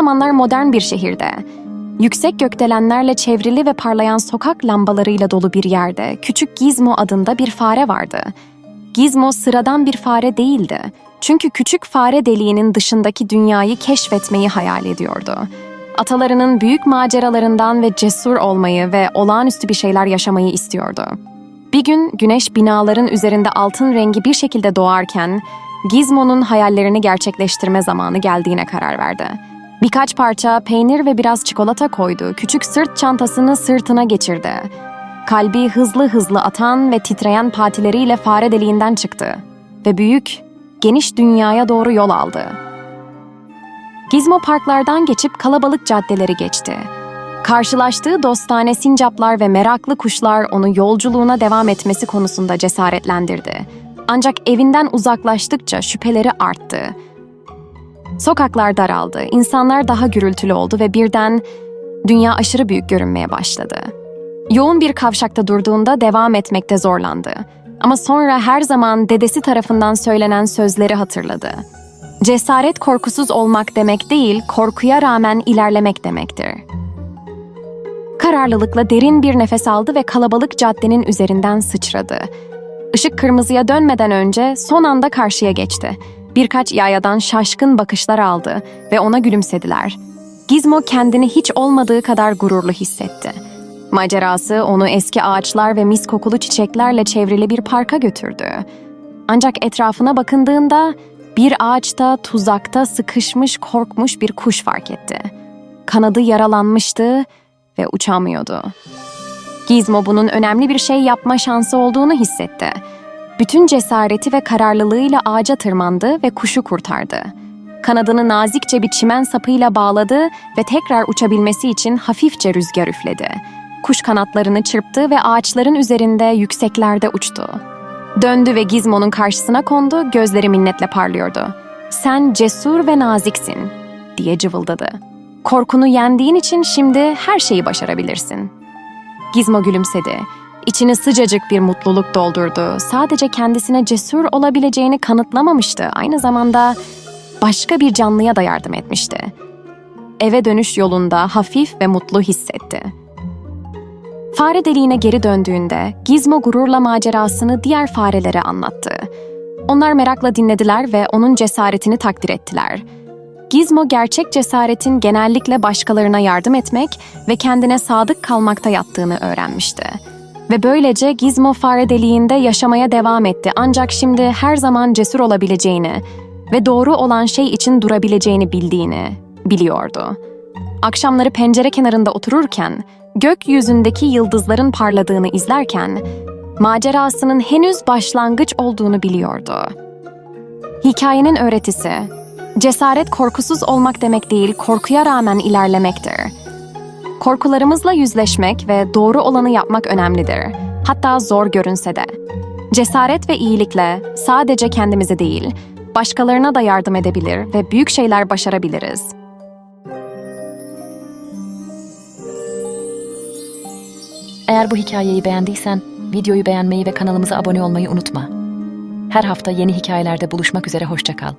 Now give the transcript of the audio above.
zamanlar modern bir şehirde, yüksek gökdelenlerle çevrili ve parlayan sokak lambalarıyla dolu bir yerde küçük Gizmo adında bir fare vardı. Gizmo sıradan bir fare değildi. Çünkü küçük fare deliğinin dışındaki dünyayı keşfetmeyi hayal ediyordu. Atalarının büyük maceralarından ve cesur olmayı ve olağanüstü bir şeyler yaşamayı istiyordu. Bir gün güneş binaların üzerinde altın rengi bir şekilde doğarken Gizmo'nun hayallerini gerçekleştirme zamanı geldiğine karar verdi. Birkaç parça peynir ve biraz çikolata koydu. Küçük sırt çantasını sırtına geçirdi. Kalbi hızlı hızlı atan ve titreyen patileriyle fare deliğinden çıktı ve büyük, geniş dünyaya doğru yol aldı. Gizmo parklardan geçip kalabalık caddeleri geçti. Karşılaştığı dostane sincaplar ve meraklı kuşlar onu yolculuğuna devam etmesi konusunda cesaretlendirdi. Ancak evinden uzaklaştıkça şüpheleri arttı. Sokaklar daraldı, insanlar daha gürültülü oldu ve birden dünya aşırı büyük görünmeye başladı. Yoğun bir kavşakta durduğunda devam etmekte zorlandı. Ama sonra her zaman dedesi tarafından söylenen sözleri hatırladı. Cesaret korkusuz olmak demek değil, korkuya rağmen ilerlemek demektir. Kararlılıkla derin bir nefes aldı ve kalabalık caddenin üzerinden sıçradı. Işık kırmızıya dönmeden önce son anda karşıya geçti. Birkaç yayadan şaşkın bakışlar aldı ve ona gülümsediler. Gizmo kendini hiç olmadığı kadar gururlu hissetti. Macerası onu eski ağaçlar ve mis kokulu çiçeklerle çevrili bir parka götürdü. Ancak etrafına bakındığında bir ağaçta tuzakta sıkışmış korkmuş bir kuş fark etti. Kanadı yaralanmıştı ve uçamıyordu. Gizmo bunun önemli bir şey yapma şansı olduğunu hissetti. Bütün cesareti ve kararlılığıyla ağaca tırmandı ve kuşu kurtardı. Kanadını nazikçe bir çimen sapıyla bağladı ve tekrar uçabilmesi için hafifçe rüzgar üfledi. Kuş kanatlarını çırptı ve ağaçların üzerinde yükseklerde uçtu. Döndü ve Gizmo'nun karşısına kondu, gözleri minnetle parlıyordu. "Sen cesur ve naziksin." diye cıvıldadı. "Korkunu yendiğin için şimdi her şeyi başarabilirsin." Gizmo gülümsedi. İçini sıcacık bir mutluluk doldurdu. Sadece kendisine cesur olabileceğini kanıtlamamıştı. Aynı zamanda başka bir canlıya da yardım etmişti. Eve dönüş yolunda hafif ve mutlu hissetti. Fare deliğine geri döndüğünde Gizmo gururla macerasını diğer farelere anlattı. Onlar merakla dinlediler ve onun cesaretini takdir ettiler. Gizmo gerçek cesaretin genellikle başkalarına yardım etmek ve kendine sadık kalmakta yattığını öğrenmişti. Ve böylece Gizmo fare deliğinde yaşamaya devam etti ancak şimdi her zaman cesur olabileceğini ve doğru olan şey için durabileceğini bildiğini biliyordu. Akşamları pencere kenarında otururken, gökyüzündeki yıldızların parladığını izlerken, macerasının henüz başlangıç olduğunu biliyordu. Hikayenin öğretisi, cesaret korkusuz olmak demek değil, korkuya rağmen ilerlemektir. Korkularımızla yüzleşmek ve doğru olanı yapmak önemlidir. Hatta zor görünse de. Cesaret ve iyilikle sadece kendimize değil, başkalarına da yardım edebilir ve büyük şeyler başarabiliriz. Eğer bu hikayeyi beğendiysen videoyu beğenmeyi ve kanalımıza abone olmayı unutma. Her hafta yeni hikayelerde buluşmak üzere hoşça kal.